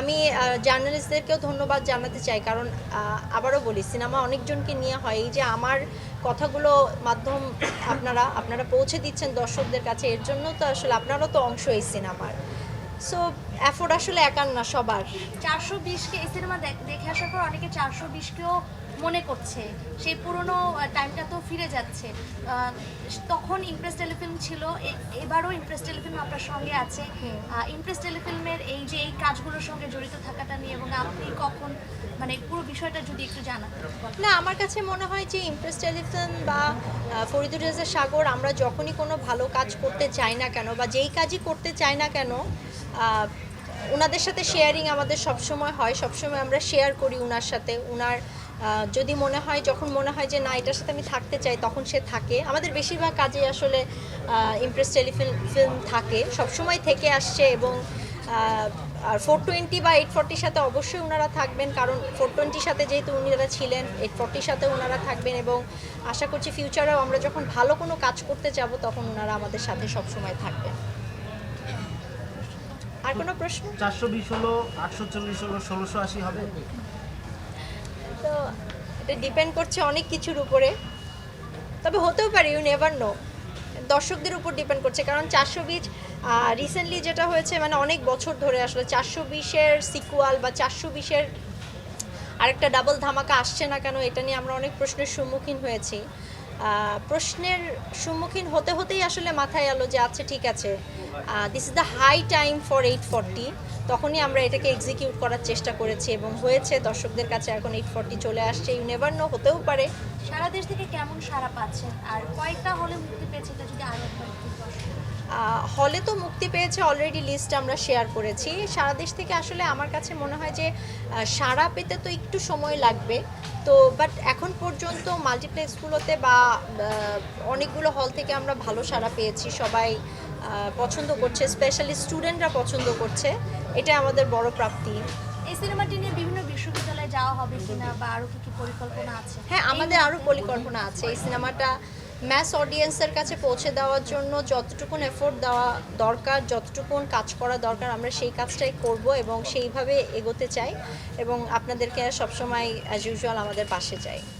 আমি জার্নালিস্টদেরকেও ধন্যবাদ জানাতে চাই। কারণ আবারও বলি, সিনেমা অনেকজনকে নিয়ে হয়। এই যে আমার কথাগুলো মাধ্যম আপনারা আপনারা পৌঁছে দিচ্ছেন দর্শকদের কাছে, এর জন্য তো আসলে আপনারও তো অংশ এই সিনেমার। সো অ্যাফোর্ড আসলে একার না সবার। চারশো বিশকে এই সিনেমা দেখে আসার পর অনেকে চারশো বিশকেও মনে করছে। সেই পুরনো টাইমটা তো ফিরে যাচ্ছে। তখন ইমপ্রেস টেলিফিল্ম ছিল এবারও ইমপ্রেস টেলিফিল্ম আপনার সঙ্গে আছে। ইমপ্রেস টেলিফিল্মের এই যে এই কাজগুলোর সঙ্গে জড়িত থাকাটা নিয়ে এবং আপনি কখন মানে পুরো বিষয়টা যদি একটু জানান না আমার কাছে মনে হয় যে ইমপ্রেস টেলিভিশন বা রেজা সাগর আমরা যখনই কোনো ভালো কাজ করতে চাই না কেন বা যেই কাজই করতে চাই না কেন ওনাদের সাথে শেয়ারিং আমাদের সবসময় হয়। সবসময় আমরা শেয়ার করি ওনার সাথে। ওনার যদি মনে হয়, যখন মনে হয় যে না, এটার সাথে আমি থাকতে চাই, তখন সে থাকে। আমাদের বেশিরভাগ কাজে আসলে ইমপ্রেস টেলিফিল্ম ফিল্ম থাকে। সবসময় থেকে আসছে এবং আর ফোর টোয়েন্টি বা এইট ফোরটির সাথে অবশ্যই ওনারা থাকবেন। কারণ ফোর টোয়েন্টির সাথে যেহেতু উনারা ছিলেন এইট ফোরটির সাথে ওনারা থাকবেন এবং আশা করছি ফিউচারেও আমরা যখন ভালো কোনো কাজ করতে যাব, তখন ওনারা আমাদের সাথে সবসময় থাকবেন। আর কোনো প্রশ্ন? চারশো বিশ হলো আটশো চল্লিশ হলো ষোলোশো আশি হবে। তো এটা ডিপেন্ড করছে অনেক কিছুর উপরে। তবে হতেও পারে ইউ নেভার নো দর্শকদের উপর ডিপেন্ড করছে কারণ চারশো বিশ রিসেন্টলি যেটা হয়েছে মানে অনেক বছর ধরে আসলে চারশো বিশের সিকুয়াল বা চারশো বিশের আরেকটা ডাবল ধামাকা আসছে না কেন এটা নিয়ে আমরা অনেক প্রশ্নের সম্মুখীন হয়েছি। প্রশ্নের সম্মুখীন হতে হতেই আসলে মাথায় এলো যে আচ্ছা ঠিক আছে this is the high time for eight forty তখনই আমরা এটাকে এক্সিকিউট করার চেষ্টা করেছি এবং হয়েছে। দর্শকদের কাছে এখন এইট ফর্টি চলে আসছে। ইউ নেভার নো হতেও পারে। সারা দেশ থেকে কেমন সারা পাচ্ছেন? আর কয়েকটা হলে মুক্তি পেয়েছে এটা যদি আরও একবার একটু বলেন। হলে তো মুক্তি পেয়েছে অলরেডি লিস্ট আমরা শেয়ার করেছি। সারা দেশ থেকে আসলে আমার কাছে মনে হয় যে সাড়া পেতে তো একটু সময় লাগবে। তো বাট এখন পর্যন্ত মাল্টিপ্লেক্সগুলোতে বা অনেকগুলো হল থেকে আমরা ভালো সাড়া পেয়েছি। সবাই পছন্দ করছে স্পেশালি স্টুডেন্টরা পছন্দ করছে। এটা আমাদের বড় প্রাপ্তি। এই সিনেমাটি নিয়ে বিভিন্ন বিশ্ববিদ্যালয়ে যাওয়া হবে কিনা বা আরও কি কি পরিকল্পনা আছে? হ্যাঁ আমাদের আরও পরিকল্পনা আছে। এই সিনেমাটা ম্যাস অডিয়েন্সের কাছে পৌঁছে দেওয়ার জন্য যতটুকুন এফোর্ট দেওয়া দরকার, যতটুকুন কাজ করা দরকার, আমরা সেই কাজটাই করব এবং সেইভাবে এগোতে চাই এবং আপনাদেরকে সবসময় অ্যাজ ইউজুয়াল আমাদের পাশে চাই।